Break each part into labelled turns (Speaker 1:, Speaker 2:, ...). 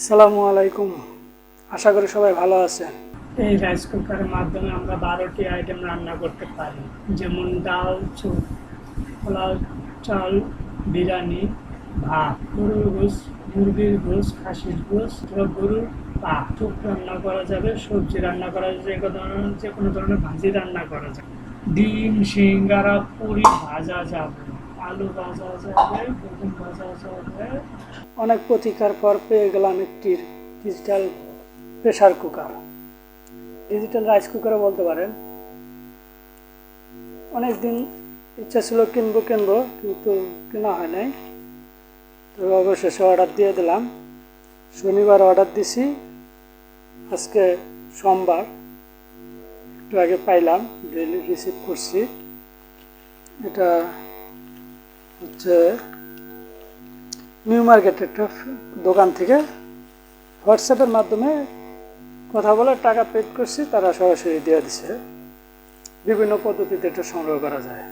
Speaker 1: আসসালামু আলাইকুম। আশা করি সবাই ভালো আছেন। এই রাইস কুকারের মাধ্যমে আমরা বারোটি আইটেম রান্না করতে পারি। যেমন ডাল, চুপ, পোলাও, চাল, বিরিয়ানি, ভাত, গরুর গোস মুরগির গোস খাসির গোস গরুর পা চুপ রান্না করা যাবে, সবজি রান্না করা যাবে, যে ধরনের, যে কোনো ধরনের ভাজি রান্না করা যাবে। ডিম, সিঙ্গারা, পুরি ভাজা যাবে, আলু ভাজা যাবে, বেগুন ভাজা যাবে অনেক প্রতিকার পর পেয়ে গেলাম একটি digital pressure cooker digital rice কুকারও বলতে পারেন। অনেক দিন ইচ্ছা ছিল কিনবো কিনবো, কিন্তু কেনা হয় নাই। তো অবশেষে অর্ডার দিয়ে দিলাম। শনিবার অর্ডার দিছি। আজকে সোমবার। একটু আগে পাইলাম ডেলি রিসিভ করছি। এটা হচ্ছে নিউ মার্কেট একটা দোকান থেকে হোয়াটসঅ্যাপের মাধ্যমে কথা বলে টাকা পেড করছি, তারা সরাসরি দিয়ে দিছে। বিভিন্ন পদ্ধতিতে এটা সংগ্রহ করা যায়।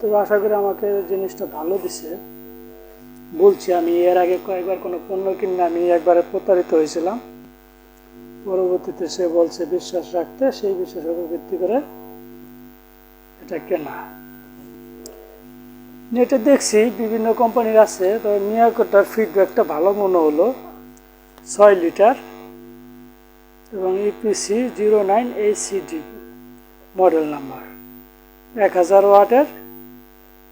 Speaker 1: তো আশা করি আমাকে জিনিসটা ভালো দিছে। বলছি, আমি এর আগে কয়েকবার কোনো পণ্য কিনে আমি একবারে প্রতারিত হয়েছিলাম। পরবর্তীতে সে বলছে, বিশ্বাস রাখতে। সেই বিশ্বাসের উপর ভিত্তি করে এটা কেনা। নেটে দেখছি, বিভিন্ন কোম্পানির আছে, তো মিয়াকোটার ফিডব্যাকটা ভালো মনে হলো। ছয় লিটার এবং EPC zero nine HCD model number এক হাজার ওয়াটের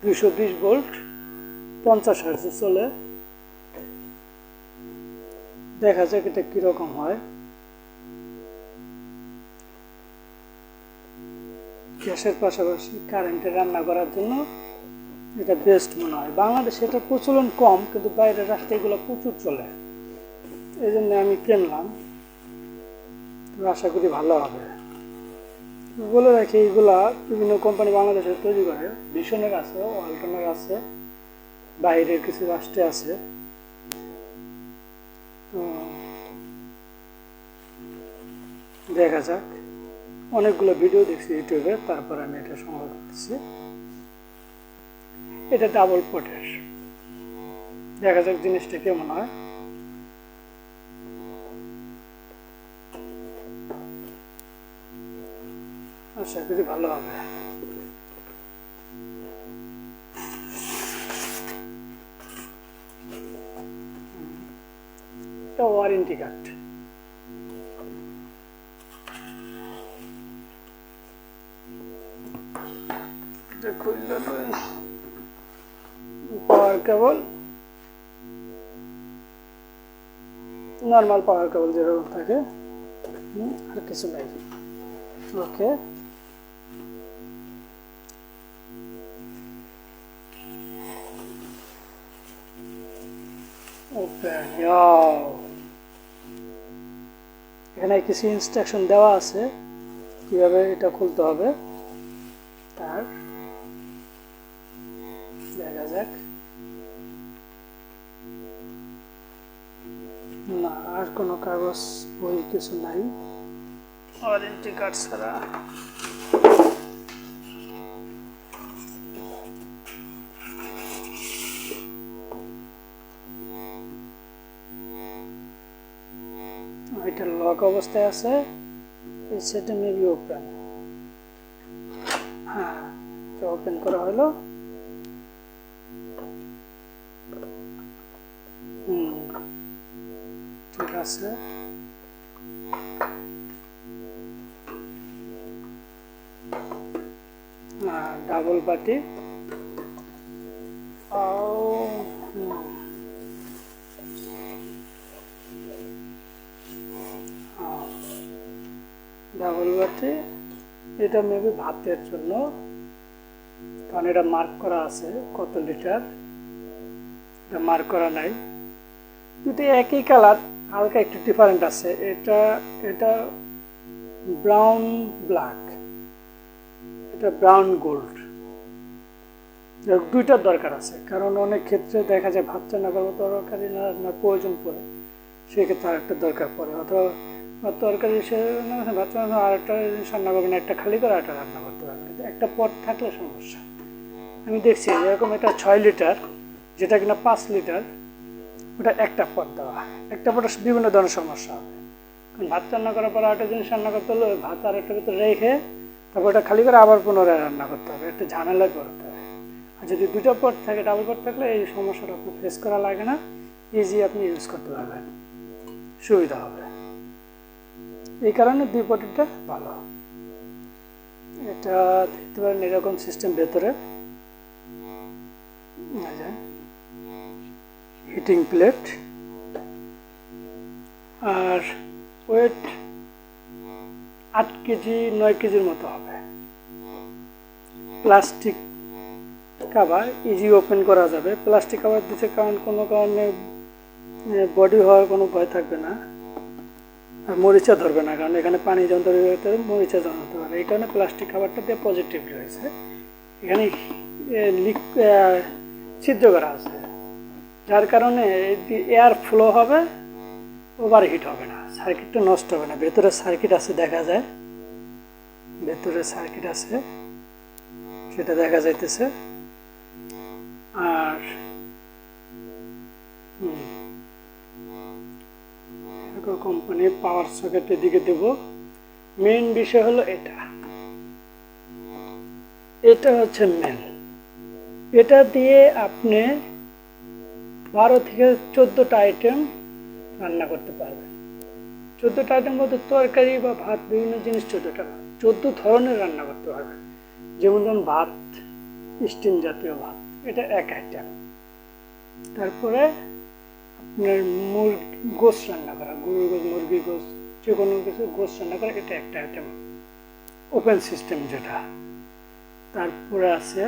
Speaker 1: দুশো বিশ ভোল্ট পঞ্চাশ হার্জে চলে। দেখা যাক এটা কীরকম হয়। গ্যাসের পাশাপাশি কারেন্টে রান্না করার জন্য এটা বেস্ট মনে হয়। বাংলাদেশে এটা প্রচলন কম, কিন্তু বাইরের রাষ্ট্রে এগুলো প্রচুর চলে। এই জন্য আমি কিনলাম। আশা করি ভালো হবে। বলে রাখি এইগুলা বিভিন্ন কোম্পানি বাংলাদেশে তৈরি করে। ভীষণের আছে ওয়ালটনের আছে, বাইরের কিছু রাষ্ট্রে আছে। দেখা যাক। অনেকগুলো ভিডিও দেখছি ইউটিউবে, তারপর আমি এটা সংগ্রহ করতেছি। এটা ডাবল পটের দেখা যাক জিনিসটা কেমন হয়। আশা করি ভালো হবে। Warranty card cable normal power cable যেরকম থাকে আর কিছু নাই। ওকে এখানে কিছু ইনস্ট্রাকশন দেওয়া আছে, কীভাবে এটা খুলতে হবে। তার দেখা যাক। না, আর কোনো কাগজ বই কিছু নাই। ওয়ারেন্টি কার্ড ছাড়া। এটা লক অবস্থায় আছে সেটা মেবি ওপেন হ্যাঁ এটা ওপেন করা হলো। হুম। ঠিক আছে ডাবল হুম ডাবল বাটি এটা মেবি ভাতের জন্য। কারণ এটা মার্ক করা আছে কত লিটার এটা মার্ক করা নাই। দুটি একই কালার হালকা একটু ডিফারেন্ট আছে। এটা এটা ব্রাউন ব্ল্যাক এটা ব্রাউন গোল্ড দুইটার দরকার আছে। কারণ অনেক ক্ষেত্রে দেখা যায় ভাত রান্না করব তরকারি না রান্নার প্রয়োজন পড়ে, সেক্ষেত্রে আর একটা দরকার পড়ে। অথবা তরকারি সে ভাত আর একটা জিনিস রান্না না, একটা খালি করে একটা রান্না করতে পারবে একটা পট থাকলে সমস্যা। আমি দেখছি এরকম এটা ছয় লিটার যেটা কিনা পাঁচ লিটার ওটা একটা পদ দেওয়া একটা পটে বিভিন্ন ধরনের সমস্যা। হবে ভাত রান্না করার পর একটা জিনিস রান্না করতে হলে ভাত আর একটা ভিতরে রেখে তারপর ওটা খালি করে আবার পুনরায় রান্না করতে হবে, একটা ঝামেলায় পড়তে হবে। আর যদি দুটো পট থাকে ডাবল পট থাকলে এই সমস্যাটা আপনি ফেস করা লাগে না ইজি আপনি ইউজ করতে পারবেন। সুবিধা হবে। এই কারণে দুই পটেরটা ভালো। এটা দেখতে পারেন এরকম সিস্টেম ভেতরে। হিটিং প্লেট আর ওয়েট আট কেজি, নয় কেজির মতো হবে। প্লাস্টিক কাভার ইজি ওপেন করা যাবে। প্লাস্টিক কাভার দিচ্ছে কারণ কোনো কারণে বডি হওয়ার কোনো ভয় থাকবে না। আর মরিচা ধরবে না, কারণ এখানে পানি যন্ত্র মরিচা জমাতে পারে এই কারণে প্লাস্টিক খাবারটা দিয়ে পজিটিভ রয়েছে এখানে লিক ছিদ্র করা আছে। যার কারণে এয়ার ফ্লো হবে ওভার হিট হবে না সার্কিটটা নষ্ট হবে না। ভেতরে সার্কিট আছে দেখা যায়। ভেতরে সার্কিট আছে, সেটা দেখা যাইতেছে। আর, হুম কোম্পানির পাওয়ার সকেটের দিকে দেব। মেন বিষয় হলো এটা। এটা হচ্ছে মেন এটা দিয়ে আপনি বারো থেকে চোদ্দোটা আইটেম রান্না করতে পারবেন চোদ্দোটা আইটেম বলতে তরকারি বা ভাত, বিভিন্ন জিনিস চোদ্দোটা। চোদ্দ ধরনের রান্না করতে পারবেন যেমন ধরুন ভাত স্টিম জাতীয় ভাত, এটা এক আইটেম তারপরে আপনার মুরগি গোস রান্না করা গরুর গোস মুরগির গোস যে কোনো কিছু গোস রান্না করা, এটা একটা আইটেম ওপেন সিস্টেম যেটা। তারপরে আছে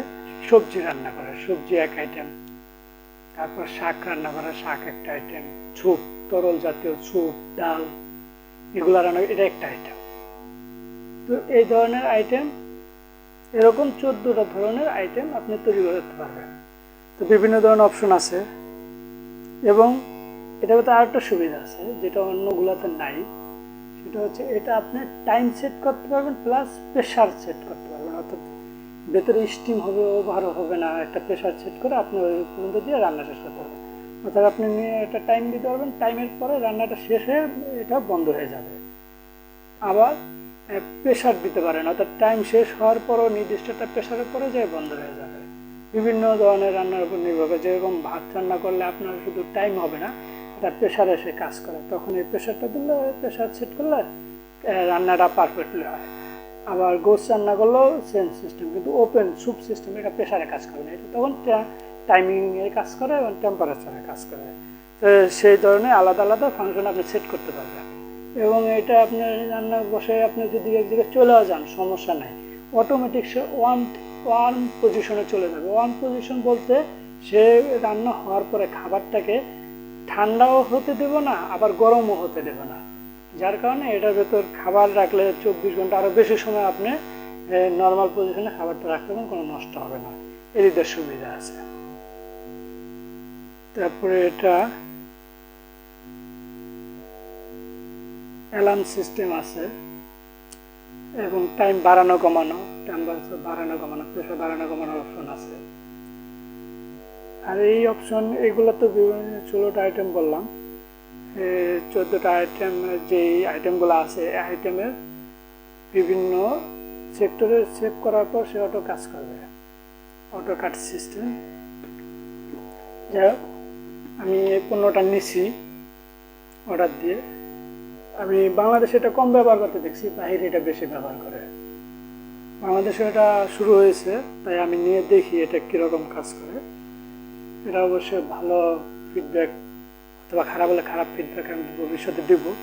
Speaker 1: সবজি রান্না করা, সবজি এক আইটেম তারপর শাক রান্না করা শাক একটা আইটেম স্যুপ তরল জাতীয় স্যুপ ডাল, এগুলো রান্না এটা একটা আইটেম তো এই ধরনের আইটেম এরকম চোদ্দোটা ধরনের আইটেম আপনি তৈরি করতে পারবেন। তো বিভিন্ন ধরনের অপশন আছে এবং এটা ভিতরে আরেকটা সুবিধা আছে, যেটা অন্যগুলোতে নাই। সেটা হচ্ছে এটা আপনি টাইম সেট করতে পারবেন প্লাস প্রেশার সেট করতে পারবেন। ভেতরে স্টিম হবে ও ভালো হবে না, একটা প্রেশার সেট করে আপনি ওই পর্যন্ত দিয়ে রান্না শেষ করতে পারবেন অর্থাৎ আপনি নিয়ে একটা টাইম দিতে পারবেন টাইমের পরে রান্নাটা শেষ হয়ে এটা বন্ধ হয়ে যাবে। আবার প্রেশার দিতে পারেন, অর্থাৎ টাইম শেষ হওয়ার পরও নির্দিষ্ট একটা প্রেশারের পরে যে বন্ধ হয়ে যাবে। বিভিন্ন ধরনের রান্নার উপর নির্ভর করে, যেরকম ভাত রান্না করলে আপনার শুধু টাইম হবে না এটা প্রেশার এসে কাজ করে। তখন এই প্রেশারটা দিলে প্রেশার সেট করলে রান্নাটা পারফেক্টলি হয়। আবার গোস রান্না করলেও সেম সিস্টেম কিন্তু ওপেন স্যুপ সিস্টেম এটা প্রেশারে কাজ করে না। এটা তখন টাইমিংয়ে কাজ করে এবং টেম্পারেচারে কাজ করে। তো সেই ধরনের আলাদা আলাদা ফাংশন আপনি সেট করতে পারবেন। এবং এটা আপনি রান্না বসে আপনি যদি এক জায়গায় চলেও যান, সমস্যা নাই। অটোমেটিক সে ওয়ান ওয়ান পজিশনে চলে যাবে। ওয়ান পজিশন বলতে সে রান্না হওয়ার পরে খাবারটাকে ঠান্ডাও হতে দেব না, আবার গরমও হতে দেব না। যার কারণে এটার ভেতর খাবার রাখলে চব্বিশ ঘণ্টা আরও বেশি সময় আপনি নর্মাল পজিশনে খাবারটা পারেন কোনো নষ্ট হবে না। এদিকে সুবিধা আছে। তারপরে এটা অ্যালার্ম সিস্টেম আছে এবং টাইম বাড়ানো কমানো টেম্পারেচার বাড়ানো কমানো প্রেশার বাড়ানো কমানোর অপশন আছে। আর এই অপশন এগুলো তো বিভিন্ন ষোলোটা আইটেম বললাম চোদ্দোটা আইটেম যে আইটেমগুলো আছে, এই আইটেমের বিভিন্ন সেক্টরে সেভ করার পর সে অটো কাজ করবে। অটো কাট সিস্টেম যাই হোক আমি পণ্যটা নিছি অর্ডার দিয়ে। আমি বাংলাদেশে এটা কম ব্যবহার করতে দেখছি, বাইরে এটা বেশি ব্যবহার করে। বাংলাদেশে এটা শুরু হয়েছে, তাই আমি নিয়ে দেখি এটা কীরকম কাজ করে। এটা অবশ্যই ভালো ফিডব্যাক অথবা খারাপ হলে খারাপ ফিডব্যাক আমি ভবিষ্যতে দেব।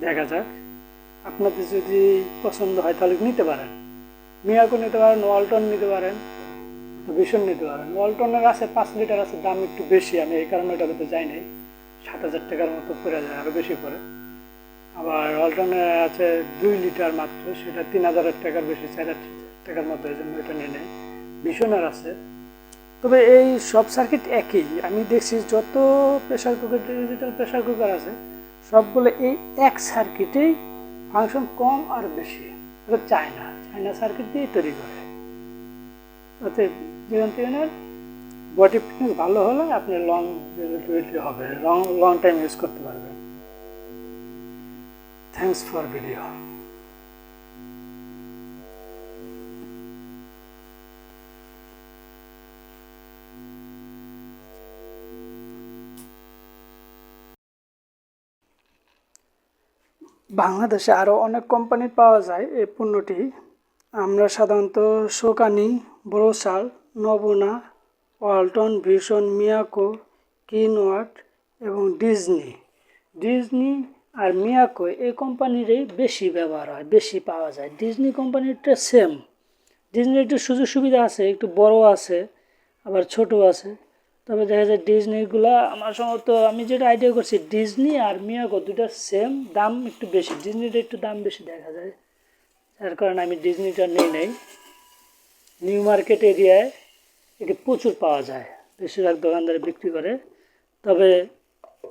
Speaker 1: দেখা যাক। আপনাদের যদি পছন্দ হয় তাহলে নিতে পারেন। মিয়াকো নিতে পারেন, ওয়ালটন নিতে পারেন, ভীষণ নিতে পারেন। ওয়ালটনের আছে, পাঁচ লিটার আছে, দাম একটু বেশি। আমি এই কারণে এটা তো যাই নাই। সাত হাজার টাকার মতো পড়ে যায় আরও বেশি পড়ে। আবার ওয়ালটনে আছে দুই লিটার মাত্র, সেটা তিন হাজারের টাকার বেশি, চার হাজার টাকার মতো, এই জন্য এটা নিয়ে নেই। ভীষণের আছে। তবে এই সব সার্কিট একই। আমি দেখছি যত pressure cooker digital pressure cooker আছে, সবগুলো এই এক সার্কিটেই ফাংশন কম আর বেশি। চায়না চায়না সার্কিট দিয়েই তৈরি করে। অতএব জীবন বডি ফিটনেস ভালো হলে আপনি লং ডিউরেটিভ হবে। লং লং টাইম ইউজ করতে পারবেন। থ্যাংকস ফর ভিডিও বাংলাদেশে আরও অনেক কোম্পানির পাওয়া যায় এই পণ্যটি। আমরা সাধারণত শোকানি ব্রোসাল নবনা ওয়ালটন ভীষণ মিয়াকো কিনওয়াট এবং ডিজনি ডিজনি আর মিয়াকো এই কোম্পানিরই বেশি ব্যবহার হয়, বেশি পাওয়া যায়। ডিজনি কোম্পানিরটা সেম ডিজনির একটু সুযোগ সুবিধা আছে, একটু বড় আছে, আবার ছোট আছে। তবে দেখা যায় ডিজনিগুলা আমার সম্ভবত আমি যেটা আইডিয়া করছি ডিজনি আর মিয়াকো দুটা সেম দাম একটু বেশি। ডিজনিটা একটু দাম বেশি দেখা যায়। যার কারণে আমি ডিজনিটা নিই নাই। নিউ মার্কেট এরিয়ায় এটি প্রচুর পাওয়া যায়, বেশিরভাগ দোকানদারে বিক্রি করে। তবে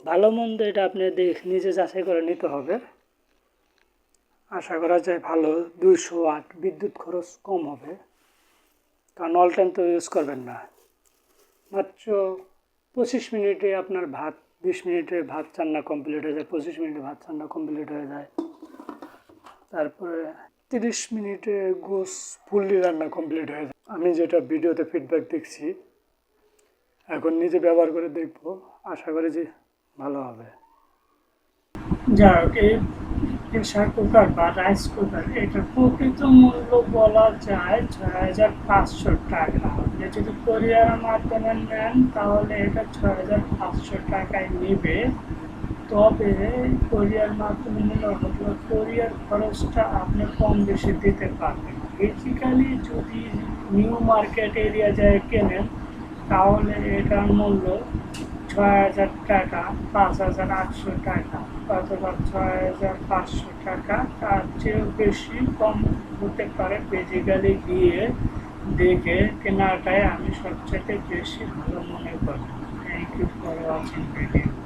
Speaker 1: ভালো মন্দ এটা আপনি দেখ, নিজে যাচাই করে নিতে হবে। আশা করা যায় ভালো, দুইশো আট বিদ্যুৎ খরচ কম হবে। কারণ অল টাইম তো ইউজ করবেন না। মাত্র পঁচিশ মিনিটে আপনার ভাত, বিশ মিনিটে ভাত রান্না কমপ্লিট হয়ে যায়, পঁচিশ মিনিটে ভাত রান্না কমপ্লিট হয়ে যায়। তারপরে তিরিশ মিনিটে গোস ফুললি রান্না কমপ্লিট হয়ে যায়। আমি যেটা ভিডিওতে ফিডব্যাক দেখছি, এখন নিজে ব্যবহার করে দেখব। আশা করি যে ভালো হবে। যাক, এই প্রেশার কুকার বা রাইস কুকার এটার প্রকৃত মূল্য বলা যায় ছয় হাজার পাঁচশো টাকা। আপনি যদি কোরিয়ারের মাধ্যমে নেন, তাহলে এটা ছয় হাজার পাঁচশো টাকায় নেবে। তবে কোরিয়ার মাধ্যমে নিলে অথবা কোরিয়ার খরচটা আপনি কম বেশি দিতে পারবেন। বেসিক্যালি যদি নিউ মার্কেট এরিয়া যায় কেনেন, তাহলে এটার মূল্য ছয় হাজার টাকা, পাঁচ হাজার আটশো টাকা অথবা ছয় হাজার পাঁচশো টাকা। তার চেয়েও বেশি কম হতে পারে ফিজিক্যালি গিয়ে দেখে কেনাটাই আমি সবচেয়ে বেশি ভালো মনে করি। Thank you for watching video